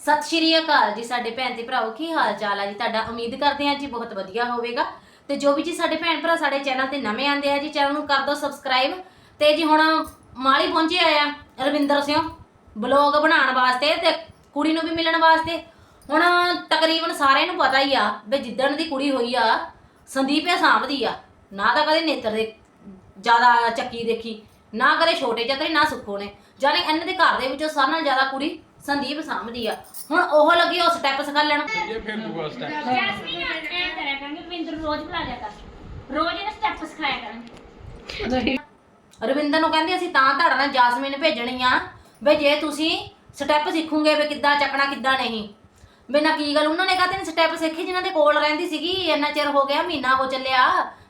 ਸਤਿ ਸ਼੍ਰੀ ਅਕਾਲ ਜੀ ਸਾਡੇ ਭੈਣ ਤੇ ਭਰਾਓ ਕੀ ਹਾਲ ਚਾਲ ਆ ਜੀ? ਤੁਹਾਡਾ ਉਮੀਦ ਕਰਦੇ ਹਾਂ ਜੀ ਬਹੁਤ ਵਧੀਆ ਹੋਵੇਗਾ। ਤੇ ਜੋ ਵੀ ਜੀ ਸਾਡੇ ਭੈਣ ਭਰਾ ਸਾਡੇ ਚੈਨਲ ਤੇ ਨਵੇਂ ਆਂਦੇ ਆ ਜੀ, ਚੈਨਲ ਨੂੰ ਕਰ ਦਿਓ ਸਬਸਕ੍ਰਾਈਬ। ਤੇ ਜੀ ਹੁਣ ਮਾਲੀ ਪਹੁੰਚੇ ਆਇਆ ਰਵਿੰਦਰ ਸਿੰਘ ਬਲੌਗ ਬਣਾਉਣ ਵਾਸਤੇ ਤੇ ਕੁੜੀ ਨੂੰ ਵੀ ਮਿਲਣ ਵਾਸਤੇ। ਹੁਣ ਤਕਰੀਬਨ ਸਾਰਿਆਂ ਨੂੰ ਪਤਾ ਹੀ ਆ ਵੀ ਜਿੱਦਣ ਦੀ ਕੁੜੀ ਹੋਈ ਆ, ਸੰਦੀਪ ਆ ਸਾਂਭਦੀ ਆ, ਨਾ ਤਾਂ ਕਦੇ ਨੇਤਰ ਦੇ ਜ਼ਿਆਦਾ ਚੱਕੀ ਦੇਖੀ, ਨਾ ਕਦੇ ਛੋਟੇ ਚਤਰੇ ਨਾ ਸੁੱਖੋ ਨੇ। ਜਾਨੇ ਇਹਨਾਂ ਦੇ ਘਰ ਦੇ ਵਿੱਚੋਂ ਸਾਰਿਆਂ ਨਾਲੋਂ ਜ਼ਿਆਦਾ ਕੁੜੀ ਸੰਦੀਪ ਸਾਂਭਦੀ ਆ। ਹੁਣ ਉਹ ਲੱਗੀ ਉਹ ਸਟੈਪ ਸਿਖਾ ਲੈਣ। ਇਹ ਫਿਰ ਦੂਆ ਸਟੈਪ ਜੈਸਮੀਨ ਐਂ ਕਰਿਆ ਕਰਾਂਗੇ ਰਵਿੰਦਰ ਨੂੰ ਰੋਜ਼ ਬੁਲਾ ਲਿਆ ਕਰ ਰੋਜ਼ ਇਹਨੂੰ ਸਟੈਪ ਸਿਖਾਇਆ ਕਰਾਂਗੇ। ਰਵਿੰਦਰ ਨੂੰ ਕਹਿੰਦੀ ਅਸੀਂ ਤਾਂ ਤੁਹਾਡਾ ਨਾਲ ਜਾਸਮੀਨ ਭੇਜਣੀ ਆ ਵੀ ਜੇ ਤੁਸੀਂ ਸਟੈਪ ਸਿੱਖੋਗੇ ਵੀ ਕਿੱਦਾਂ ਚੱਕਣਾ ਕਿੱਦਾਂ ਨਹੀਂ। ਵੀ ਨਾ ਕੀ ਗੱਲ ਉਹਨਾਂ ਨੇ ਕਹਤੇ ਨੇ ਸਟੈਪ ਸਿੱਖੇ ਜਿਨ੍ਹਾਂ ਦੇ ਕੋਲ ਰਹਿੰਦੀ ਸੀਗੀ? ਇੰਨਾ ਚਿਰ ਹੋ ਗਿਆ ਮਹੀਨਾ ਹੋ ਚੱਲਿਆ।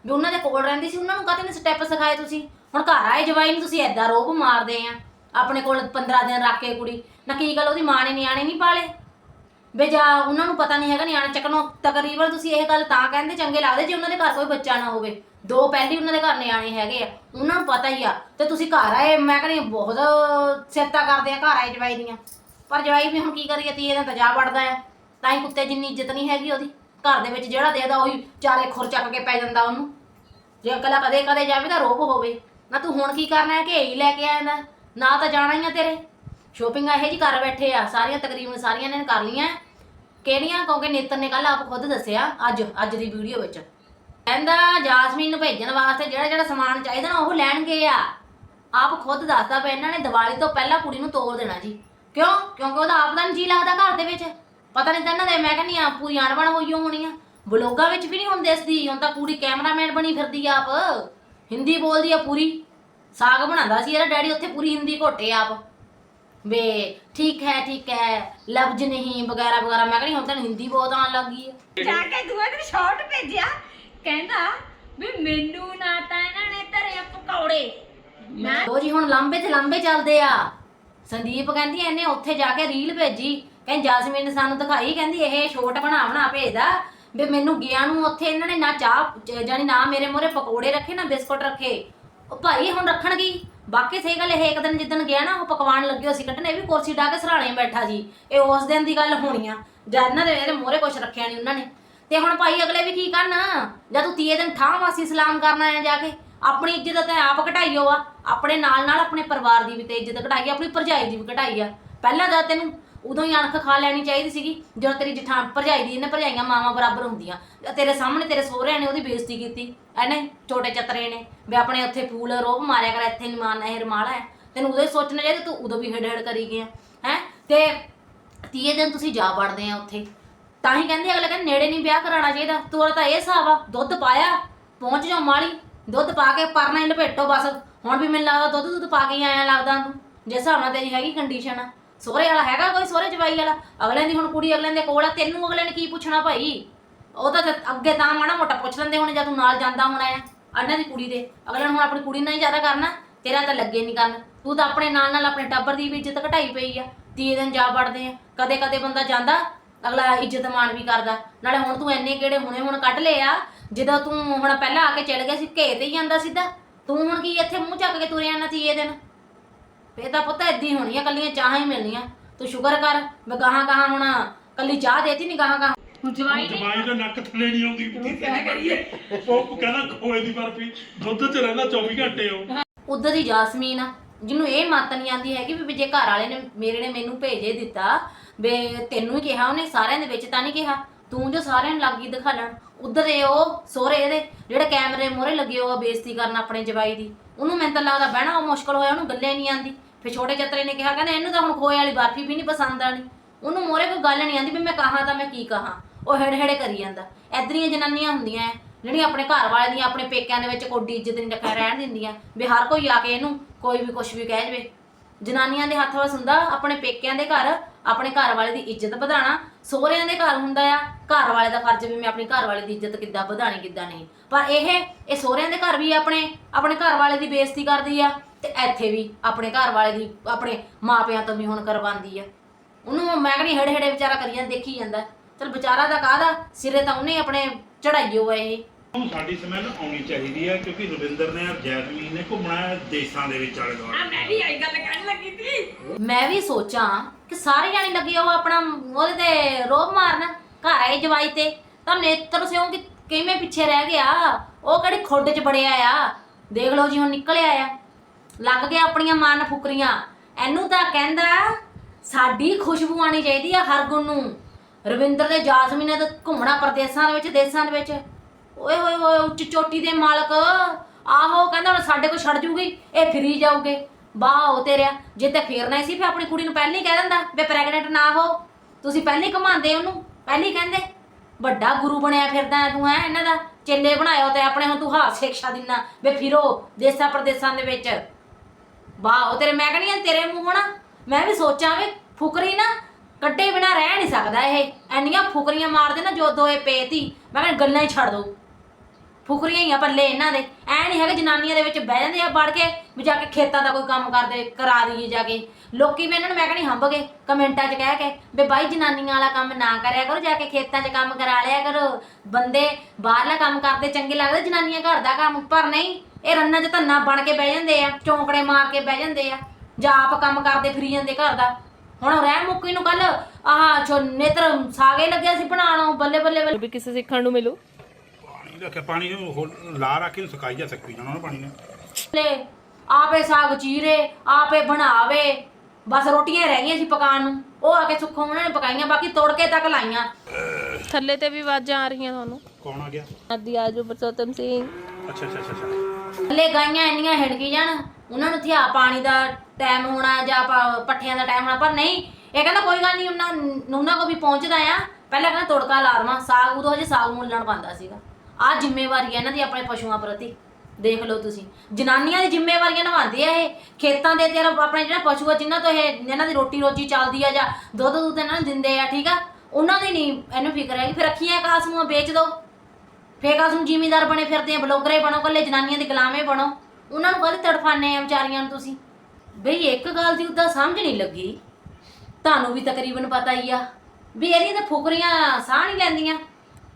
ਵੀ ਉਹਨਾਂ ਦੇ ਕੋਲ ਰਹਿੰਦੀ ਸੀ ਉਹਨਾਂ ਨੂੰ ਕਹਤੇ ਨੇ ਸਟੈਪ ਸਿਖਾਏ ਤੁਸੀਂ? ਹੁਣ ਘਰ ਆਏ ਜਵਾਈ ਨੂੰ ਤੁਸੀਂ ਐਦਾਂ ਰੋਬ ਮਾਰਦੇ ਆ। ਆਪਣੇ ਕੋਲ 15 ਦਿਨ ਰੱਖ ਕੇ ਕੁੜੀ। ਨਾ ਕੀ ਗੱਲ ਉਹਦੀ ਮਾਂ ਨੇ ਨਿਆਣੇ ਨਹੀਂ ਪਾਲੇ? ਵੇ ਜਾ, ਉਹਨਾਂ ਨੂੰ ਪਤਾ ਨਹੀਂ ਹੈਗਾ ਨਿਆਣੇ ਚੱਕਣੋਂ ਤਕਰੀਬਨ ਤੁਸੀਂ ਇਹ ਗੱਲ ਤਾਂ ਕਹਿੰਦੇ ਚੰਗੇ ਲੱਗਦੇ ਜੇ ਉਹਨਾਂ ਦੇ ਘਰ ਕੋਈ ਬੱਚਾ ਨਾ ਹੋਵੇ। ਦੋ ਪਹਿਲੀ ਉਹਨਾਂ ਦੇ ਘਰ ਨਿਆਣੇ ਹੈਗੇ ਆ, ਉਹਨਾਂ ਨੂੰ ਪਤਾ ਹੀ ਆ। ਤੇ ਤੁਸੀਂ ਘਰ ਆਏ, ਮੈਂ ਕਹਿੰਦੀ ਬਹੁਤ ਸਿਫਤਾਂ ਕਰਦੇ ਆ ਘਰ ਆਏ ਜਵਾਈ ਦੀਆਂ। ਪਰ ਜਵਾਈ ਵੀ ਹੁਣ ਕੀ ਕਰੀਏ ਤੀ ਇਹਦਾ ਤਜਾ ਵੜਦਾ ਆ। ਤਾਂ ਹੀ ਕੁੱਤੇ ਜਿੰਨੀ ਇੱਜ਼ਤ ਨਹੀਂ ਹੈਗੀ ਉਹਦੀ। ਘਰ ਦੇ ਵਿੱਚ ਜਿਹੜਾ ਦੇਦਾ ਉਹੀ ਚਾਰੇ ਖੁਰ ਚੱਕ ਕੇ ਪੈ ਜਾਂਦਾ ਉਹਨੂੰ। ਜੇ ਅਕਲਾ ਕਦੇ ਕਦੇ ਜਾਵੇ ਤਾਂ ਰੋਬ ਹੋਵੇ। ਨਾ ਤੂੰ ਹੁਣ ਕੀ ਕਰਨਾ ਹੈ ਕਿ ਹੀ ਲੈ ਕੇ ਆਇਆ ਨਾ। ਨਾ ਤਾਂ ਜਾਣਾ ਹੀ ਆ ਤੇਰੇ। ਸ਼ੋਪਿੰਗ ਇਹੋ ਜੀ ਕਰ ਬੈਠੇ ਆ, ਸਾਰੀਆਂ ਤਕਰੀਬਨ ਸਾਰੀਆਂ ਨੇ ਕਰ ਲੀਆਂ ਕਿਹੜੀਆਂ? ਕਿਉਂਕਿ ਨੇਤਰ ਨੇ ਕੱਲ ਆਪ ਖੁਦ ਦੱਸਿਆ, ਅੱਜ ਅੱਜ ਦੀ ਵੀਡੀਓ ਵਿੱਚ। ਕਹਿੰਦਾ, ਜਾਸਮੀਨ ਨੂੰ ਭੇਜਣ ਵਾਸਤੇ ਜਿਹੜਾ ਜਿਹੜਾ ਸਮਾਨ ਚਾਹੀਦਾ ਨਾ, ਉਹ ਲੈਣਗੇ ਆ। ਆਪ ਖੁਦ ਦੱਸਦਾ ਪਿਆ, ਇਹਨਾਂ ਨੇ ਦੀਵਾਲੀ ਤੋਂ ਪਹਿਲਾਂ ਕੁੜੀ ਨੂੰ ਤੋਰ ਦੇਣਾ ਜੀ। ਕਿਉਂ? ਕਿਉਂਕਿ ਉਹਦਾ ਆਪ ਦਾ ਨੀ ਜੀ ਲੱਗਦਾ ਘਰ ਦੇ ਵਿੱਚ। ਪਤਾ ਨਹੀਂ ਤਾਂ ਇਹਨਾਂ ਦੇ, ਮੈਂ ਕਹਿੰਦੀ ਆ ਪੂਰੀ ਅਣਬਣ ਹੋਈ ਹੋਣੀ ਆ। ਬਲੋਗਾਂ ਵਿੱਚ ਵੀ ਨਹੀਂ ਹੁਣ ਦਿਸਦੀ ਹੁਣ ਤਾਂ ਪੂਰੀ ਕੈਮਰਾਮੈਨ ਬਣੀ ਫਿਰਦੀ ਆਪ। ਹਿੰਦੀ ਬੋਲਦੀ ਆ ਪੂਰੀ। ਸਾਗ ਬਣਾਉਂਦਾ ਸੀ ਇਹਦਾ ਡੈਡੀ, ਉੱਥੇ ਪੂਰੀ ਹਿੰਦੀ ਘੋਟੇ ਆਪ। ਵੇ ਠੀਕ ਹੈ ਠੀਕ ਹੈ ਲਫ਼ਜ਼ ਨਹੀਂ ਵਗੈਰਾ ਵਗੈਰਾ। ਮੈਂ ਕਹਿੰਦੀ ਹੁਣ ਤਾਂ ਹਿੰਦੀ ਬਹੁਤ ਆਉਣ ਲੱਗੀ ਹੈ। ਜਾ ਕੇ ਦੂਏ ਦਿਨ ਸ਼ਾਰਟ ਭੇਜਿਆ। ਕਹਿੰਦਾ ਵੀ ਮੈਨੂੰ ਨਾ ਤਾਂ ਇਹਨਾਂ ਨੇ ਧਰੇ ਪਕੌੜੇ। ਮੈਂ ਲੋ ਜੀ ਹੁਣ ਲੰਬੇ ਤੇ ਲੰਬੇ ਚੱਲਦੇ ਆ। ਸੰਦੀਪ ਕਹਿੰਦੀ ਇਹਨੇ ਉੱਥੇ ਜਾ ਕੇ ਰੀਲ ਭੇਜੀ। ਕਹਿੰਦੀ ਜਾਸਮੀਨ ਨੇ ਸਾਨੂੰ ਦਿਖਾਈ। ਕਹਿੰਦੀ ਇਹ ਛੋਟ ਬਣਾ ਬਣਾ ਭੇਜਦਾ। ਵੀ ਮੈਨੂੰ ਗਿਆ ਨੂੰ ਉੱਥੇ ਇਹਨਾਂ ਨੇ ਨਾ ਚਾਹ ਜਾਨੀ ਨਾ ਮੇਰੇ ਮੋਰੇ ਪਕੌੜੇ ਰੱਖੇ ਨਾ ਬਿਸਕੁਟ ਰੱਖੇ। ਉਹ ਭਾਈ ਹੁਣ ਰੱਖਣ ਕੀ ਬਾਕੀ ਸਹੀ ਗੱਲ ਇਹ ਇੱਕ ਦਿਨ ਜਿੱਦਣ ਗਿਆ ਨਾ ਉਹ ਪਕਵਾਨ ਲੱਗੇ ਸੀ ਕੱਢਣ ਵੀ ਕੁਰਸੀ ਢਾ ਕੇ ਸਰਾਣੇ ਬੈਠਾ ਜੀ ਇਹ ਉਸ ਦਿਨ ਦੀ ਗੱਲ ਹੋਣੀ ਆ। ਜਾਂ ਇਹਨਾਂ ਦੇ ਇਹਦੇ ਮੋਹਰੇ ਕੁਛ ਰੱਖਿਆ ਨਹੀਂ ਉਹਨਾਂ ਨੇ। ਤੇ ਹੁਣ ਭਾਈ ਅਗਲੇ ਵੀ ਕੀ ਕਰਨ? ਜਾਂ ਤੂੰ ਤੀਏ ਦਿਨ ਠਾਹ ਵਾਸੀ ਸਲਾਮ ਕਰਨ ਆਇਆ ਜਾ ਕੇ? ਆਪਣੀ ਇੱਜ਼ਤ ਤਾਂ ਆਪ ਘਟਾਈਓ ਆ। ਆਪਣੇ ਨਾਲ ਨਾਲ ਆਪਣੇ ਪਰਿਵਾਰ ਦੀ ਵੀ ਤੇ ਇੱਜ਼ਤ ਘਟਾਈ ਆ, ਆਪਣੀ ਭਰਜਾਈ ਦੀ ਵੀ ਘਟਾਈ ਆ। ਪਹਿਲਾਂ ਜਦ ਤੈਨੂੰ ਉਦੋਂ ਹੀ ਅਣਖ ਖਾ ਲੈਣੀ ਚਾਹੀਦੀ ਸੀਗੀ, ਜਦੋਂ ਤੇਰੀ ਜਠਾਂ ਭਰਜਾਈ ਦੀ ਇਹਨੇ ਭਰਜਾਈਆਂ ਮਾਵਾਂ ਬਰਾਬਰ ਹੁੰਦੀਆਂ। ਤੇਰੇ ਸਾਹਮਣੇ ਤੇਰੇ ਸਹੁਰਿਆਂ ਨੇ ਉਹਦੀ ਬੇਇੱਜ਼ਤੀ ਕੀਤੀ ਇਹਨੇ ਛੋਟੇ ਚਤਰੇ ਨੇ, ਵੀ ਆਪਣੇ ਉੱਥੇ ਫੂਲ ਰੋਬ ਮਾਰਿਆ ਕਰ, ਇੱਥੇ ਨਹੀਂ ਮਾਰਨਾ, ਇਹ ਰਮਾਲਾ ਹੈ। ਤੈਨੂੰ ਉਦੋਂ ਹੀ ਸੋਚਣਾ ਚਾਹੀਦਾ, ਤੂੰ ਉਦੋਂ ਵੀ ਹੇੜ ਹੇੜ ਕਰੀ ਗਿਆ ਹੈ? ਤੇ ਤੀਏ ਦਿਨ ਤੁਸੀਂ ਜਾ ਵੜਦੇ ਆ ਉੱਥੇ। ਤਾਂ ਹੀ ਕਹਿੰਦੇ, ਅਗਲੇ ਕਹਿੰਦੇ, ਨੇੜੇ ਨਹੀਂ ਵਿਆਹ ਕਰਾਉਣਾ ਚਾਹੀਦਾ। ਤੋਰਾ ਤਾਂ ਇਹ ਹਿਸਾਬ ਆ, ਦੁੱਧ ਪਾਇਆ, ਪਹੁੰਚ ਜਾਓ ਮਾਲੀ ਦੁੱਧ ਪਾ ਕੇ ਪਰਨਾ ਹੀ ਲਪੇਟੋ ਬਸ। ਹੁਣ ਵੀ ਮੈਨੂੰ ਲੱਗਦਾ ਦੁੱਧ ਦੁੱਧ ਪਾ ਕੇ ਹੀ ਆਇਆ ਲੱਗਦਾ ਤੂੰ ਜੇ ਹਿਸਾਬ ਨਾਲ ਤੇਰੀ ਹੈਗੀ ਕੰਡੀਸ਼ਨ ਆ। ਸੋਹਰੇ ਵਾਲਾ ਹੈਗਾ ਕੋਈ, ਸੋਹਰੇ ਜਵਾਈ ਵਾਲਾ? ਅਗਲਿਆਂ ਦੀ ਹੁਣ ਕੁੜੀ ਅਗਲਿਆਂ ਦੇ ਕੋਲ ਆ, ਤੈਨੂੰ ਅਗਲੇ ਨੇ ਕੀ ਪੁੱਛਣਾ ਭਾਈ? ਉਹ ਤਾਂ ਅੱਗੇ ਤਾਂ ਮਾੜਾ ਮੋਟਾ ਪੁੱਛ ਲੈਂਦੇ ਹੁਣ, ਜਦ ਤੂੰ ਨਾਲ ਜਾਂਦਾ ਹੋਣਾ ਆ ਅੰਨਾਂ ਦੀ ਕੁੜੀ ਦੇ। ਅਗਲੇ ਨੂੰ ਹੁਣ ਆਪਣੀ ਕੁੜੀ ਨਾਲ ਹੀ ਜ਼ਿਆਦਾ ਕਰਨਾ, ਤੇਰਾ ਤਾਂ ਲੱਗੇ ਨਹੀਂ ਕਰਨ ਤੂੰ ਤਾਂ ਆਪਣੇ ਨਾਲ ਨਾਲ ਆਪਣੇ ਟੱਬਰ ਦੀ ਵੀ ਇੱਜ਼ਤ ਘਟਾਈ ਪਈ ਆ। ਤੀਏ ਦਿਨ ਜਾ ਵੜਦੇ ਆ ਕਦੇ ਕਦੇ ਬੰਦਾ ਜਾਂਦਾ, ਅਗਲਾ ਇੱਜ਼ਤ ਮਾਣ ਵੀ ਕਰਦਾ। ਨਾਲੇ ਹੁਣ ਤੂੰ ਐਨੇ ਕਿਹੜੇ ਹੁਣੇ ਹੁਣ ਕੱਢ ਲਏ ਆ, ਜਦੋਂ ਤੂੰ ਹੁਣ ਪਹਿਲਾਂ ਆ ਕੇ ਚਲ ਗਿਆ ਸੀ, ਘੇ ਤੇ ਹੀ ਜਾਂਦਾ ਸਿੱਧਾ। ਤੂੰ ਹੁਣ ਕੀ ਇੱਥੇ ਮੂੰਹ ਚੱਕ ਕੇ ਤੁਰਿਆ ਨਾ ਤੀਏ ਦਿਨ? ਫੇਰ ਤਾਂ ਪੁੱਤ ਏਦੀ ਹੋਣੀ ਆ ਕੱਲੀਆਂ ਚਾਹਾਂ ਹੀ ਮਿਲਣੀਆਂ। ਤੂੰ ਸ਼ੁਕਰ ਕਰ ਮੈਂ ਗਾਹਾਂ ਗਾਹਾਂ ਹੁਣ ਕੱਲੀ ਚਾਹ ਦੇਤੀ ਨਹੀਂ ਗਾਹਾਂ ਗਾਹਾਂ। ਜਵਾਈ ਨੇ ਜਵਾਈ ਦਾ ਨੱਕ ਥੱਲੇ ਨਹੀਂ ਆਉਂਦੀ। ਕੀ ਕਰੀਏ ਉਹ ਕਹਿੰਦਾ ਖੋਏ ਦੀ ਬਰਫੀ ਦੁੱਧ 'ਚ ਰਹਿੰਦਾ 24 ਘੰਟੇ ਉਹ। ਉਧਰ ਦੀ ਜਾਸਮੀਨ ਆ ਜਿਹਨੂੰ ਇਹ ਮੱਤ ਨਹੀਂ ਆਂਦੀ ਹੈਗੀ ਵੀ ਜੇ ਘਰ ਵਾਲੇ ਨੇ ਮੇਰੇ ਨੇ ਮੈਨੂੰ ਭੇਜੇ ਦਿੱਤਾ ਵੇ ਤੈਨੂੰ ਹੀ ਕਿਹਾ ਉਹਨੇ ਸਾਰਿਆਂ ਦੇ ਵਿੱਚ ਤਾਂ ਨਹੀਂ ਕਿਹਾ। ਤੂੰ ਜੋ ਸਾਰਿਆਂ ਨੂੰ ਲੱਗੀ ਦਿਖਾਲਣ ਉਧਰ ਇਹ ਉਹ ਸੋਹਰੇ ਇਹਦੇ ਜਿਹੜੇ ਕੈਮਰੇ ਮੋਰੇ ਲੱਗੇ ਉਹ ਬੇਇੱਜ਼ਤੀ ਕਰਨ ਆਪਣੇ ਜਵਾਈ ਦੀ। ਉਹਨੂੰ ਮੈਨੂੰ ਤਾਂ ਲੱਗਦਾ ਬਹਿਣਾ ਉਹ ਮੁਸ਼ਕਲ ਹੋਇਆ ਉਹਨੂੰ ਗੱਲੇ ਨਹੀਂ ਆਂਦੀ ਫਿਰ ਛੋਟੇ ਚਤਰੇ ਨੇ ਕਿਹਾ ਕਹਿੰਦਾ ਇਹਨੂੰ ਤਾਂ ਹੁਣ ਖੋਏ ਵਾਲੀ ਬਰਫੀ ਵੀ ਨਹੀਂ ਪਸੰਦ ਆਣੀ। ਉਹਨੂੰ ਮੋਰੇ ਕੋਈ ਗੱਲ ਨਹੀਂ ਆਂਦੀ ਵੀ ਮੈਂ ਕਹਾਂ ਤਾਂ ਮੈਂ ਕੀ ਕਹਾਂ। ਉਹ ਹੇੜ ਹੇੜੇ ਕਰੀ ਜਾਂਦਾ। ਐਦਰੀਆਂ ਜਨਾਨੀਆਂ ਹੁੰਦੀਆਂ ਐ, ਜਿਹੜੀਆਂ ਆਪਣੇ ਘਰ ਵਾਲੇ ਦੀਆਂ ਆਪਣੇ ਪੇਕਿਆਂ ਦੇ ਵਿੱਚ ਕੋਈ ਇੱਜ਼ਤ ਨਹੀਂ ਰੱਖਿਆ ਰਹਿਣ ਦਿੰਦੀਆਂ। ਵੀ ਹਰ ਕੋਈ ਆ ਕੇ ਇਹਨੂੰ ਕੋਈ ਵੀ ਕੁਝ ਵੀ ਕਹਿ ਜਵੇ। ਜਨਾਨੀਆਂ ਦੇ ਹੱਥ ਵਸ ਹੁੰਦਾ ਆਪਣੇ ਪੇਕਿਆਂ ਦੇ ਘਰ ਆਪਣੇ ਘਰ ਵਾਲੇ ਦੀ ਇੱਜ਼ਤ ਵਧਾਣਾ ਸਹੁਰਿਆਂ ਦੇ ਘਰ ਹੁੰਦਾ ਆ ਘਰ ਵਾਲੇ ਦਾ ਫਰਜ਼ ਵੀ ਮੈਂ ਆਪਣੀ ਘਰ ਵਾਲੇ ਦੀ ਇੱਜ਼ਤ ਕਿੱਦਾਂ ਵਧਾਣੀ ਕਿੱਦਾਂ ਨਹੀਂ। ਪਰ ਇਹ ਇਹ ਸਹੁਰਿਆਂ ਦੇ ਘਰ ਵੀ ਆਪਣੇ ਆਪਣੇ ਘਰ ਵਾਲੇ ਦੀ ਬੇਇੱਜ਼ਤੀ ਕਰਦੀ ਆ। ਤੇ ਇੱਥੇ ਵੀ ਆਪਣੇ ਘਰ ਵਾਲੇ ਦੀ ਆਪਣੇ ਮਾਪਿਆਂ ਤੋਂ ਵੀ ਹੁਣ ਕਰਵਾਉਂਦੀ ਆ। ਉਹਨੂੰ ਮੈਂ ਕਹਿੰਦੀ ਹੇੜੇ ਹੇੜੇ ਵਿਚਾਰਾ ਕਰੀ ਜਾਂਦਾ ਦੇਖੀ ਜਾਂਦਾ। ਚਲ ਵਿਚਾਰਾ ਦਾ ਕਾਹਦਾ? ਸਿਰੇ ਤਾਂ ਉਹਨੇ ਆਪਣੇ ਚੜਾਈਓ ਆ ਇਹ। ਹੁਣ ਸਾਡੀ ਸਮੈਲ ਆਉਣੀ ਚਾਹੀਦੀ ਹੈ ਕਿਉਂਕਿ ਰਵਿੰਦਰ ਨੇ ਔਰ ਜੈਸਮੀਨ ਨੇ ਘੁੰਮਣਾ ਹੈ ਦੇਸ਼ਾਂ ਦੇ ਵਿੱਚ ਆਲੇ ਦੁਆਲੇ ਆ ਮੈਂ ਵੀ ਆਈ ਗੱਲ ਕਹਿਣ ਲੱਗੀ ਸੀ। ਮੈਂ ਵੀ ਸੋਚਾਂ ਕਿ ਸਾਰੇ ਜਾਣੇ ਲੱਗੇ ਉਹ ਆਪਣਾ ਉਹਦੇ ਤੇ ਰੋਬ ਮਾਰਨ ਘਰ ਆਏ ਜਵਾਈ ਤੇ। ਤਾਂ ਨੇਤਰ ਸਿਉਂ ਕਿ ਕਿਵੇਂ ਪਿੱਛੇ ਰਹਿ ਗਿਆ? ਉਹ ਕਿਹੜੀ ਖੁੱਡ 'ਚ ਬੜਿਆ ਆ? ਦੇਖ ਲਓ ਜੀ ਹੁਣ ਨਿਕਲਿਆ ਆ। ਲੱਗ ਗਿਆ ਆਪਣੀਆਂ ਮਨ ਫੁਕਰੀਆਂ। ਇਹਨੂੰ ਤਾਂ ਕਹਿੰਦਾ, ਸਾਡੀ ਖੁਸ਼ਬੂ ਆਣੀ ਚਾਹੀਦੀ ਆ ਹਰ ਗੁਣ ਨੂੰ। ਰਵਿੰਦਰ ਦੇ ਜਾਸਮੀਨ ਨੇ ਤਾਂ ਘੁੰਮਣਾ ਪ੍ਰਦੇਸਾਂ ਦੇ ਵਿੱਚ, ਦੇਸਾਂ ਦੇ ਵਿੱਚ। ਓਏ ਹੋਏ ਹੋਏ ਉੱਚ ਚੋਟੀ ਦੇ ਮਾਲਕ, ਆਹੋ, ਕਹਿੰਦਾ ਹੁਣ ਸਾਡੇ ਕੋਲ ਛੱਡ ਜੂਗੀ, ਇਹ ਫਿਰੀ ਜਾਊਗੇ। ਵਾਹ ਹੋ ਤੇਰਿਆ ਜੇ ਤੇ ਫੇਰਨਾ ਹੀ ਸੀ ਫੇ ਆਪਣੀ ਕੁੜੀ ਨੂੰ ਪਹਿਲਾਂ ਹੀ ਕਹਿ ਦਿੰਦਾ ਵੇ ਪ੍ਰੈਗਨੈਂਟ ਨਾ ਹੋ। ਤੁਸੀਂ ਪਹਿਲਾਂ ਹੀ ਘਮਾਉਂਦੇ ਉਹਨੂੰ, ਪਹਿਲਾਂ ਹੀ ਕਹਿੰਦੇ। ਵੱਡਾ ਗੁਰੂ ਬਣਿਆ ਫਿਰਦਾ ਤੂੰ ਹੈ, ਇਹਨਾਂ ਦਾ। ਚੇਲੇ ਬਣਾਇਓ ਤੇ ਆਪਣੇ ਹੁਣ ਤੂੰ ਹਾਸ ਸਿੱਖਿਆ ਦਿੰਨਾ, ਵੇ ਫਿਰੋ ਦੇਸਾਂ ਪ੍ਰਦੇਸਾਂ ਦੇ ਵਿੱਚ। ਵਾਹ, ਉਹ ਤੇਰੇ ਮੈਂ ਕਹਿੰਦੀ ਆ ਤੇਰੇ ਮੂੰਹ ਨਾ ਮੈਂ ਵੀ ਸੋਚਾਂ ਵੀ ਫੁਕਰੀ ਨਾ ਕੱਢੇ ਬਿਨਾ ਰਹਿ ਨਹੀਂ ਸਕਦਾ ਇਹ। ਐਨੀਆਂ ਫੁਕਰੀਆਂ ਮਾਰਦੇ ਨਾ ਜੋ ਦੋਏ ਪੇਤੀ। ਮੈਂ ਕਹਿੰਦਾ, ਗੱਲਾਂ ਹੀ ਛੱਡ ਦੋ। ਫੁਕਰੀਆਂ ਹੀ ਆ ਪੱਲੇ ਇਹਨਾਂ ਦੇ। ਐ ਨਹੀਂ ਹੈਗੇ ਜਨਾਨੀਆਂ ਦੇ ਵਿੱਚ ਬਹਿ ਜਾਂਦੇ ਆ ਵੜ ਕੇ, ਵੀ ਜਾ ਕੇ ਖੇਤਾਂ ਦਾ ਕੋਈ ਕੰਮ ਕਰਦੇ, ਕਰਾ ਦਈਏ ਜਾ ਕੇ। ਲੋਕੀ ਵੀ ਇਹਨਾਂ ਨੂੰ ਮੈਂ ਕਹਿੰਦੀ, ਹੰਬ ਗਏ, ਕਮੈਂਟਾਂ 'ਚ ਕਹਿ ਕੇ, ਵੀ ਬਾਈ ਜਨਾਨੀਆਂ ਵਾਲਾ ਕੰਮ ਨਾ ਕਰਿਆ ਕਰੋ, ਜਾ ਕੇ ਖੇਤਾਂ 'ਚ ਕੰਮ ਕਰਾ ਲਿਆ ਕਰੋ। ਬੰਦੇ ਬਾਹਰਲਾ ਕੰਮ ਕਰਦੇ, ਚੰਗੇ ਲੱਗਦੇ ਜਨਾਨੀਆਂ ਘਰ ਦਾ ਕੰਮ, ਪਰ ਨਹੀਂ ਇਹ ਰੰਨਾਂ 'ਚ ਧੰਨਾ ਬਣ ਕੇ ਬਹਿ ਜਾਂਦੇ ਆ ਚੌਂਕੜੇ ਮਾਰ ਕੇ ਬਹਿ ਜਾਂਦੇ ਆ ਜਾਂ ਆਪ ਕੰਮ ਕਰਦੇ ਫਿਰੀ ਜਾਂਦੇ ਘਰ ਦਾ। ਹੁਣ ਰਹਿ ਮੁੱਕੀ ਨੂੰ ਕੱਲ ਆਹ ਛੋ ਨੇਤਰ ਸਾਗੇ ਲੱਗਿਆ ਸੀ ਬਣਾਉਣ ਬੱਲੇ ਬੱਲੇ ਬੱਲੇ ਵੀ ਕਿਸੇ ਸਿੱਖਣ ਨੂੰ ਮਿਲੂ? ਪਾਣੀ ਰੱਖਿਆ ਪਾਣੀ ਨੂੰ ਹੋਰ ਲਾ ਰੱਖ ਕੇ ਸੁਕਾਈ ਜਾ ਸਕਦੀ ਜਾਣਾ ਉਹਨੂੰ ਪਾਣੀ ਨੂੰ ਲੈ ਆਪੇ ਸਾਗ ਚੀਰੇ ਆਪੇ ਬਣਾਵੇ। ਬਸ ਰੋਟੀਆਂ ਰਹਿ ਗਈਆਂ ਸੀ ਪਕਾਉਣ ਨੂੰ। ਉਹ ਆ ਕੇ ਸੁੱਖੋਂ ਉਹਨਾਂ ਨੇ ਪਕਾਈਆਂ ਬਾਕੀ ਤੋੜ ਕੇ ਤੱਕ ਲਾਈਆਂ। ਥੱਲੇ ਤੇ ਵੀ ਆਵਾਜ਼ਾਂ ਆ ਰਹੀਆਂ ਤੁਹਾਨੂੰ। ਕੌਣ ਆ ਗਿਆ? ਆਦੀ ਆਜੋ ਬਰਸੋਤਮ ਸਿੰਘ। ਅੱਛਾ ਅੱਛਾ ਅੱਛਾ ਅੱਛਾ। ਥੱਲੇ ਗਾਈਆਂ ਇੰਨੀਆਂ ਹਿੜਕੀ ਜਾਣ, ਉਹਨਾਂ ਨੂੰ ਥਿਆ ਪਾਣੀ ਦਾ ਟਾਈਮ ਹੋਣਾ ਜਾਂ ਪ- ਪੱਠਿਆਂ ਦਾ ਟਾਈਮ ਹੋਣਾ, ਪਰ ਨਹੀਂ, ਇਹ ਕਹਿੰਦਾ ਕੋਈ ਗੱਲ ਨਹੀਂ, ਉਹਨਾਂ ਉਹਨਾਂ ਕੋ ਵੀ ਪਹੁੰਚਦਾ ਆ। ਪਹਿਲਾਂ ਕਹਿੰਦਾ ਤੋੜਕਾ ਲਾਰਮਾ ਸਾਗ ਉਦੋਂ ਹਜੇ ਸਾਗ ਮੁੱਲਣ ਪਾਉਂਦਾ ਸੀਗਾ। ਆ ਜ਼ਿੰਮੇਵਾਰੀ ਹੈ ਇਹਨਾਂ ਦੀ ਆਪਣੇ ਪਸ਼ੂਆਂ ਪ੍ਰਤੀ। ਦੇਖ ਲਓ ਤੁਸੀਂ। ਜਨਾਨੀਆਂ ਦੀ ਜ਼ਿੰਮੇਵਾਰੀਆਂ ਨਿਭਾਉਂਦੇ ਆ ਇਹ। ਖੇਤਾਂ ਦੇ ਤੇ ਆਪਣੇ ਜਿਹੜਾ ਪਸ਼ੂ ਆ, ਜਿਨ੍ਹਾਂ ਤੋਂ ਇਹ ਇਹਨਾਂ ਦੀ ਰੋਟੀ ਰੋਜੀ ਚੱਲਦੀ ਆ ਜਾਂ ਦੁੱਧ ਦੁੱਧ ਇਹਨਾਂ ਨੂੰ ਦਿੰਦੇ ਆ, ਠੀਕ ਆ? ਉਹਨਾਂ ਦੀ ਨਹੀਂ, ਇਹਨੂੰ ਫਿਕਰ ਹੈ ਕਿ ਫਿਰ ਰੱਖੀਆਂ ਕਾਸਮੂਆਂ ਵੇਚ ਦਿਓ ਫੇਰ ਨੂੰ ਜ਼ਿਮੀਦਾਰ ਬਣੇ ਫਿਰਦੇ ਆ, ਬਲੌਗਰੇ ਬਣੋ ਕੱਲੇ ਜਨਾਨੀਆਂ ਦੇ ਗੁਲਾਮੇ ਬਣੋ। ਉਹਨਾਂ ਨੂੰ ਕਦੇ ਤੜਫਾਨੇ ਆ ਵਿਚਾਰੀਆਂ ਨੂੰ ਤੁਸੀਂ? ਬਈ ਇੱਕ ਗੱਲ ਦੀ ਉਦਾਂ ਸਮਝ ਨਹੀਂ ਲੱਗੀ। ਤੁਹਾਨੂੰ ਵੀ ਤਕਰੀਬਨ ਪਤਾ ਹੀ ਆ ਵੀ ਇਹਦੀਆਂ ਤਾਂ ਫੁਕਰੀਆਂ ਸਾਹ ਨਹੀਂ ਲੈਂਦੀਆਂ,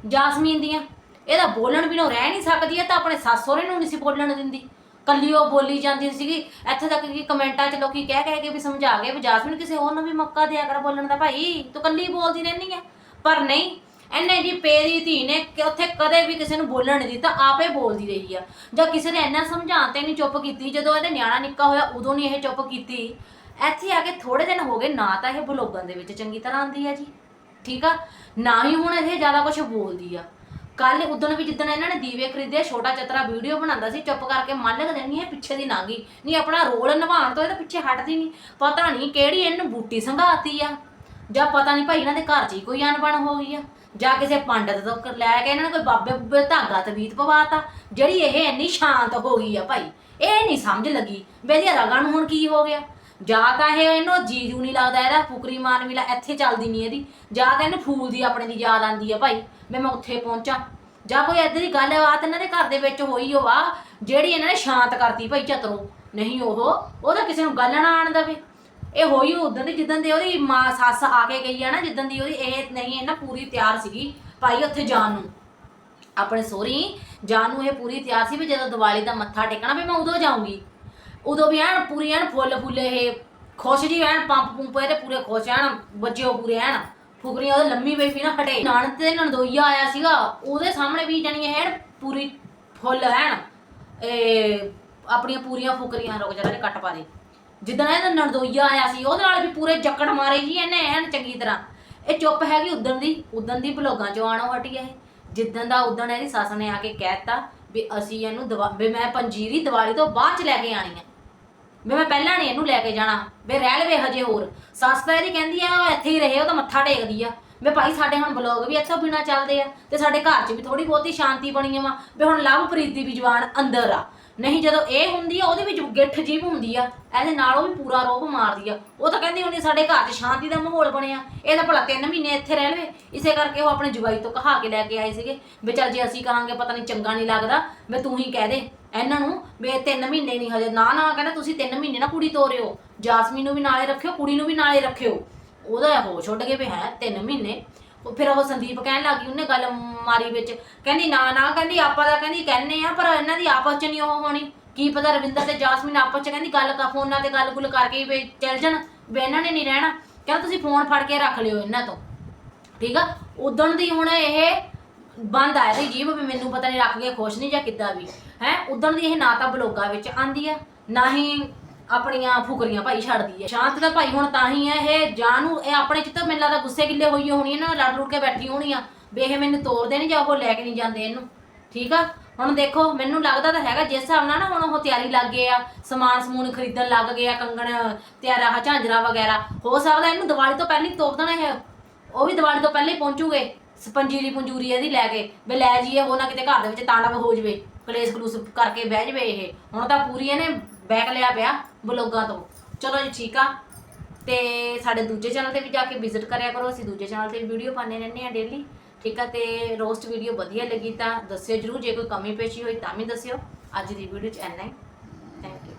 ਜਾਸਮੀਨ ਦੀਆਂ। ਇਹਦਾ ਬੋਲਣ ਬਿਨੋਂ ਰਹਿ ਨਹੀਂ ਸਕਦੀ, ਇਹ ਤਾਂ ਆਪਣੇ ਸੱਸ ਸਹੁਰੇ ਨੂੰ ਨਹੀਂ ਸੀ ਬੋਲਣ ਦਿੰਦੀ। ਕੱਲੀ ਉਹ ਬੋਲੀ ਜਾਂਦੀ ਸੀਗੀ। ਇੱਥੇ ਤੱਕ ਕਿ ਕਮੈਂਟਾਂ 'ਚ ਲੋਕੀ ਕਹਿ ਕਹਿ ਕੇ ਵੀ ਸਮਝਾ ਗਏ ਵੀ ਜਾਸਮੀਨ ਕਿਸੇ ਹੋਰ ਨੂੰ ਵੀ ਮੌਕਾ ਦਿਆ ਕਰ ਬੋਲਣ ਦਾ, ਭਾਈ ਤੂੰ ਕੱਲੀ ਬੋਲਦੀ ਰਹਿੰਦੀ ਆ। ਪਰ ਨਹੀਂ ਐਨੇ ਜੀ ਪੇਰੀ ਧੀ ਨੇ ਕਿ ਉੱਥੇ ਕਦੇ ਵੀ ਕਿਸੇ ਨੂੰ ਬੋਲਣ ਨਹੀਂ ਦਿੱਤਾ, ਆਪੇ ਬੋਲਦੀ ਰਹੀ ਆ। ਜਾਂ ਕਿਸੇ ਨੇ ਇੰਨਾ ਸਮਝਾਉਣ ਤੇ ਨਹੀਂ ਚੁੱਪ ਕੀਤੀ, ਜਦੋਂ ਇਹਦੇ ਨਿਆਣਾ ਨਿੱਕਾ ਹੋਇਆ, ਉਦੋਂ ਨਹੀਂ ਇਹ ਚੁੱਪ ਕੀਤੀ। ਇੱਥੇ ਆ ਕੇ ਥੋੜੇ ਦਿਨ ਹੋ ਗਏ, ਨਾ ਤਾਂ ਇਹ ਬਲੋਗਾਂ ਦੇ ਵਿੱਚ ਚੰਗੀ ਤਰ੍ਹਾਂ ਆਂਦੀ ਆ ਜੀ, ਠੀਕ ਆ? ਨਾ ਹੀ ਹੁਣ ਇਹ ਜ਼ਿਆਦਾ ਕੁਝ ਬੋਲਦੀ ਆ। ਕੱਲ ਉਦੋਂ ਵੀ ਜਿੱਦਣ ਇਹਨਾਂ ਨੇ ਦੀਵੇ ਖਰੀਦੇ, ਛੋਟਾ ਚਤਰਾ ਵੀਡੀਓ ਬਣਾਉਂਦਾ ਸੀ, ਚੁੱਪ ਕਰਕੇ ਮੰਨ ਲਗ ਦੇਣੀ ਹੈ ਪਿੱਛੇ ਦੀ ਨਾਗੀ। ਨਹੀਂ, ਆਪਣਾ ਰੋਲ ਨਿਭਾਉਣ ਤੋਂ ਇਹ ਤਾਂ ਪਿੱਛੇ ਹਟਦੀ ਨਹੀਂ। ਪਤਾ ਨਹੀਂ ਕਿਹੜੀ ਇਹਨੂੰ ਬੂਟੀ ਸੰਘਾਤੀ ਆ। ਜਾਂ ਪਤਾ ਨਹੀਂ ਭਾਈ ਇਹਨਾਂ ਦੇ ਘਰ 'ਚ ਹੀ ਕੋਈ ਅਣਬਣ ਹੋ ਗਈ ਆ। ਜਾਂ ਕਿਸੇ ਪੰਡਤ ਤੋਂ ਕ- ਲੈ ਕੇ ਇਹਨਾਂ ਨੇ ਕੋਈ ਬਾਬੇ ਬੁੱਬੇ ਧਾਗਾ ਤਵੀਤ ਪਵਾਤਾ, ਜਿਹੜੀ ਇਹ ਇੰਨੀ ਸ਼ਾਂਤ ਹੋ ਗਈ ਆ ਭਾਈ, ਇਹ ਨਹੀਂ ਸਮਝ ਲੱਗੀ ਵੀ ਇਹਦੀਆਂ ਰਗਾਂ ਨੂੰ ਹੁਣ ਕੀ ਹੋ ਗਿਆ। ਜਾਂ ਤਾਂ ਇਹ ਇਹਨੂੰ ਜੀਜੂ ਨਹੀਂ ਲੱਗਦਾ ਇਹਦਾ, ਫੁਕਰੀ ਮਾਨ ਵੀ ਲਾ, ਇੱਥੇ ਚੱਲਦੀ ਨਹੀਂ ਇਹਦੀ। ਜਾਂ ਤਾਂ ਇਹਨੂੰ ਫੂਲ ਦੀ ਆਪਣੇ ਦੀ ਯਾਦ ਆਂਦੀ ਆ ਭਾਈ, ਵੀ ਮੈਂ ਉੱਥੇ ਪਹੁੰਚਾਂ। ਜਾਂ ਕੋਈ ਏਦਾਂ ਦੀ ਗੱਲਬਾਤ ਇਹਨਾਂ ਦੇ ਘਰ ਦੇ ਵਿੱਚ ਹੋਈ ਹੋਵਾ ਜਿਹੜੀ ਇਹਨਾਂ ਨੇ ਸ਼ਾਂਤ ਕਰਤੀ ਭਾਈ ਚਤਰੋ। ਨਹੀਂ ਉਹ, ਉਹਦਾ ਕਿਸੇ ਨੂੰ ਗੱਲ ਨਾ ਆਣ ਦੇਵੇ। ਇਹ ਹੋਈ ਉਦੋਂ ਦੀ ਜਿੱਦਣ ਦੀ ਉਹਦੀ ਮਾਂ ਸੱਸ ਆ ਕੇ ਗਈ ਆ ਨਾ, ਜਿੱਦਣ ਦੀ ਉਹਦੀ ਇਹ ਨਹੀਂ, ਇਹ ਨਾ ਪੂਰੀ ਤਿਆਰ ਸੀਗੀ ਭਾਈ ਉੱਥੇ ਜਾਣ ਨੂੰ। ਆਪਣੇ ਸੋਹਰੀ ਜਾਣ ਨੂੰ ਇਹ ਪੂਰੀ ਤਿਆਰ ਸੀ ਵੀ ਜਦੋਂ ਦੀਵਾਲੀ ਦਾ ਮੱਥਾ ਟੇਕਣਾ ਵੀ ਮੈਂ ਉਦੋਂ ਜਾਊਂਗੀ। ਉਦੋਂ ਵੀ ਐਨ ਪੂਰੀ ਐਨ ਫੁੱਲ ਫੁੱਲੇ ਇਹ, ਖੁਸ਼ ਜੀ ਐਨ ਪੰਪ ਪੰਪ ਇਹਦੇ ਪੂਰੇ ਖੁਸ਼ ਐਨ ਬੱਜਿਓ ਪੂਰੇ ਐਨ। ਫੁਕਰੀਆਂ ਉਹਦੇ ਲੰਮੀ ਵੇਈ ਵੀ ਨਾ ਹਟੇ ਨਾਨਕ ਤੇ ਨਣਦੋਈਆ ਆਇਆ ਸੀਗਾ, ਉਹਦੇ ਸਾਹਮਣੇ ਵੀ ਜਾਨੀ ਇਹ ਐਨ ਪੂਰੀ ਫੁੱਲ ਐਨ, ਇਹ ਆਪਣੀਆਂ ਪੂਰੀਆਂ ਫੁਕਰੀਆਂ ਰੁਕ ਜਰਾ ਕੱਟ ਪਾ ਦੇ। ਜਿੱਦਣ ਇਹਦਾ ਨਰਦੋਈਆ ਆਇਆ ਸੀ, ਉਹਦੇ ਨਾਲ ਵੀ ਪੂਰੇ ਜੱਕੜ ਮਾਰੇ ਜੀ ਇਹਨੇ, ਐਨ ਚੰਗੀ ਤਰ੍ਹਾਂ। ਇਹ ਚੁੱਪ ਹੈਗੀ ਉਦਣ ਦੀ ਉਦਣ ਦੀ ਬਲੋਗਾਂ ਚੋਂ ਆਣੋ ਹਟੀ ਇਹ। ਜਿੱਦਣ ਦਾ ਉਦਣ ਇਹਦੀ ਸੱਸ ਨੇ ਆ ਕੇ ਕਹਿਤਾ ਵੀ ਅਸੀਂ ਇਹਨੂੰ ਦਵਾ- ਵੀ ਮੈਂ ਪੰਜੀਰੀ ਦੀਵਾਲੀ ਤੋਂ ਬਾਅਦ ਚ ਲੈ ਕੇ ਆਣੀ ਆ। ਵੀ ਮੈਂ ਪਹਿਲਾਂ ਨਹੀਂ ਇਹਨੂੰ ਲੈ ਕੇ ਜਾਣਾ, ਵੀ ਰਹਿ ਲਵੇ ਹਜੇ ਹੋਰ। ਸੱਸ ਤਾਂ ਇਹਦੀ ਕਹਿੰਦੀ ਆ, ਉਹ ਇੱਥੇ ਹੀ ਰਹੇ, ਉਹ ਤਾਂ ਮੱਥਾ ਟੇਕਦੀ ਆ। ਵੀ ਭਾਈ ਸਾਡੇ ਹੁਣ ਬਲੌਗ ਵੀ ਇੱਥੋਂ ਬਿਨਾ ਚੱਲਦੇ ਆ, ਤੇ ਸਾਡੇ ਘਰ 'ਚ ਵੀ ਥੋੜੀ ਬਹੁਤੀ ਸ਼ਾਂਤੀ ਬਣੀ ਆ ਵਾ। ਵੀ ਹੁਣ ਲਵਪ੍ਰੀਤ ਦੀ ਵੀ ਜਵਾਨ ਅੰਦਰ ਆ। ਨਹੀਂ, ਜਦੋਂ ਇਹ ਹੁੰਦੀ ਆ, ਉਹਦੇ ਵਿੱਚ ਗਿੱਠ ਜੀਬ ਹੁੰਦੀ ਆ, ਇਹਦੇ ਨਾਲ ਉਹ ਵੀ ਪੂਰਾ ਰੋਬ ਮਾਰਦੀ ਆ। ਉਹ ਤਾਂ ਕਹਿੰਦੀ ਹੁੰਦੀ ਸਾਡੇ ਘਰ 'ਚ ਸ਼ਾਂਤੀ ਦਾ ਮਾਹੌਲ ਬਣਿਆ। ਇਹ ਤਾਂ ਭਲਾ 3 ਮਹੀਨੇ ਇੱਥੇ ਰਹਿ ਲਵੇ। ਇਸੇ ਕਰਕੇ ਉਹ ਆਪਣੇ ਜਵਾਈ ਤੋਂ ਕਹਾ ਕੇ ਲੈ ਕੇ ਆਏ ਸੀਗੇ ਵੀ ਚੱਲ ਜੇ ਅਸੀਂ ਕਹਾਂਗੇ, ਪਤਾ ਨਹੀਂ ਚੰਗਾ ਨਹੀਂ ਲੱਗਦਾ ਮੈਂ ਤੂੰ ਹੀ ਕਹਿ ਦੇ। ਇਹਨਾਂ ਨੂੰ ਵੀ ਇਹ ਤਿੰਨ ਮਹੀਨੇ ਨਹੀਂ ਹਜੇ। ਨਾ ਨਾ, ਕਹਿੰਦਾ ਤੁਸੀਂ ਤਿੰਨ ਮਹੀਨੇ ਨਾ ਕੁੜੀ ਤੋਰਿਓ। ਜਾਸਮੀਨ ਨੂੰ ਵੀ ਨਾਲੇ ਰੱਖਿਓ, ਕੁੜੀ ਨੂੰ ਵੀ ਨਾਲੇ ਰੱਖਿਓ। ਉਹਦਾ ਹੋਸ਼ ਉੱਡ ਗਏ ਵੀ ਹੈ, ਤਿੰਨ ਮਹੀਨੇ ਉਹ ਫਿਰ ਉਹ ਸੰਦੀਪ ਕਹਿਣ ਲੱਗੀ ਉਹਨੇ ਗੱਲ ਮਾਰੀ ਵਿੱਚ। ਕਹਿੰਦੀ, ਨਾ ਨਾ, ਕਹਿੰਦੀ, ਆਪਾਂ ਤਾਂ ਕਹਿੰਦੀ ਕਹਿੰਨੇ ਆ, ਪਰ ਇਹਨਾਂ ਦੀ ਆਪਸ ਚ ਨਹੀਂ ਉਹ ਹੋਣੀ। ਕੀ ਪਤਾ ਰਵਿੰਦਰ ਤੇ ਜਾਸਮੀਨ ਆਪਸ ਚ ਕਹਿੰਦੀ ਗੱਲ ਕਾ ਫੋਨਾਂ ਤੇ ਗੱਲ ਗੁੱਲ ਕਰਕੇ ਵੀ ਚੱਲ ਜਾਣ, ਵੀ ਇਹਨਾਂ ਨੇ ਨਹੀਂ ਰਹਿਣਾ। ਕਹਿੰਦਾ ਤੁਸੀਂ ਫੋਨ ਫੜ ਕੇ ਰੱਖ ਲਿਓ ਇਹਨਾਂ ਤੋਂ। ਠੀਕ ਆ? ਉਦਣ ਦੀ ਹੁਣ ਇਹ ਬੰਦ ਆਇਆ ਦੀ ਜੀਬ ਵੀ ਮੈਨੂੰ ਪਤਾ ਨਹੀਂ ਰੱਖ ਕੇ ਖੁਸ਼ ਨਹੀਂ ਜਾਂ ਕਿੱਦਾਂ ਵੀ। ਹੈ? ਉਦਣ ਦੀ ਇਹ ਨਾ ਤਾਂ ਬਲੋਗਾ ਵਿੱਚ ਆਂਦੀ ਆ, ਨਾ ਹੀ ਆਪਣੀਆਂ ਫੁਕਰੀਆਂ ਭਾਈ ਛੱਡਦੀ ਹੈ। ਸ਼ਾਂਤ ਦਾ ਭਾਈ ਹੁਣ ਤਾਂ ਹੀ ਹੈ ਇਹ। ਜਾਨ ਨੂੰ ਇਹ ਆਪਣੇ ਚ ਤਾਂ ਮੈਨੂੰ ਲੱਗਦਾ ਗੁੱਸੇ ਗਿੱਲੇ ਹੋਈ ਹੋਣੀ ਨਾ, ਲੜ ਲੁੜ ਕੇ ਬੈਠੀ ਹੋਣੀ ਆ। ਵੀ ਮੈਨੂੰ ਤੋੜਦੇ ਨਹੀਂ ਜਾਂ ਉਹ ਲੈ ਕੇ ਨਹੀਂ ਜਾਂਦੇ ਇਹਨੂੰ। ਠੀਕ ਆ? ਹੁਣ ਦੇਖੋ, ਮੈਨੂੰ ਲੱਗਦਾ ਤਾਂ ਹੈਗਾ ਜਿਸ ਹਿਸਾਬ ਨਾਲ ਨਾ ਹੁਣ ਉਹ ਤਿਆਰੀ ਲੱਗ ਗਏ ਆ, ਸਮਾਨ ਸਮੂਨ ਖਰੀਦਣ ਲੱਗ ਗਏ ਆ, ਕੰਗਣ, ਤਿਆਰਾ ਹਾ ਝਾਂਜਰਾ ਵਗੈਰਾ। ਹੋ ਸਕਦਾ ਇਹਨੂੰ ਦੀਵਾਲੀ ਤੋਂ ਪਹਿਲਾਂ ਹੀ ਤੋੜ ਦੇਣਾ ਇਹ। ਉਹ ਵੀ ਦੀਵਾਲੀ ਤੋਂ ਪਹਿਲਾਂ ਹੀ ਪਹੁੰਚੂਗੇ। ਸਪੰਜੀਰੀ ਪੰਜੂਰੀ ਇਹਦੀ ਲੈ ਕੇ। ਵੀ ਲੈ ਜੀਏ ਉਹ ਨਾ ਕਿਤੇ ਘਰ ਦੇ ਵਿੱਚ ਤਾਂਡਵ ਹੋ ਜਵੇ। ਕਲੇਸ਼ ਕਲੂਸ ਕਰਕੇ ਬਹਿ ਜਵੇ ਇਹ। ਹੁਣ ਤਾਂ ਪੂਰੀ ਇਹਨੇ ਬੈਕ ਲਿਆ ਪਿਆ ਬਲੋਗਾਂ ਤੋਂ। ਚਲੋ ਜੀ, ਠੀਕ ਆ। ਤੇ ਸਾਡੇ ਦੂਜੇ ਚੈਨਲ ਤੇ ਵੀ ਜਾ ਕੇ ਵਿਜ਼ਿਟ ਕਰਿਆ ਕਰੋ। ਅਸੀਂ ਦੂਜੇ ਚੈਨਲ ਤੇ ਵੀਡੀਓ ਪਾਉਂਦੇ ਰਹਿੰਦੇ ਆ ਡੇਲੀ ਠੀਕ ਆ, ਤੇ ਰੋਸਟ ਵੀਡੀਓ ਵਧੀਆ ਲੱਗੀ ਤਾਂ ਦੱਸਿਓ ਜਰੂਰ। ਜੇ ਕੋਈ ਕਮੀ ਪੇਸ਼ੀ ਹੋਈ ਤਾਂ ਵੀ ਦੱਸਿਓ। ਅੱਜ ਦੀ ਵੀਡੀਓ ਚ ਇੰਨਾ ਹੀ। Thank you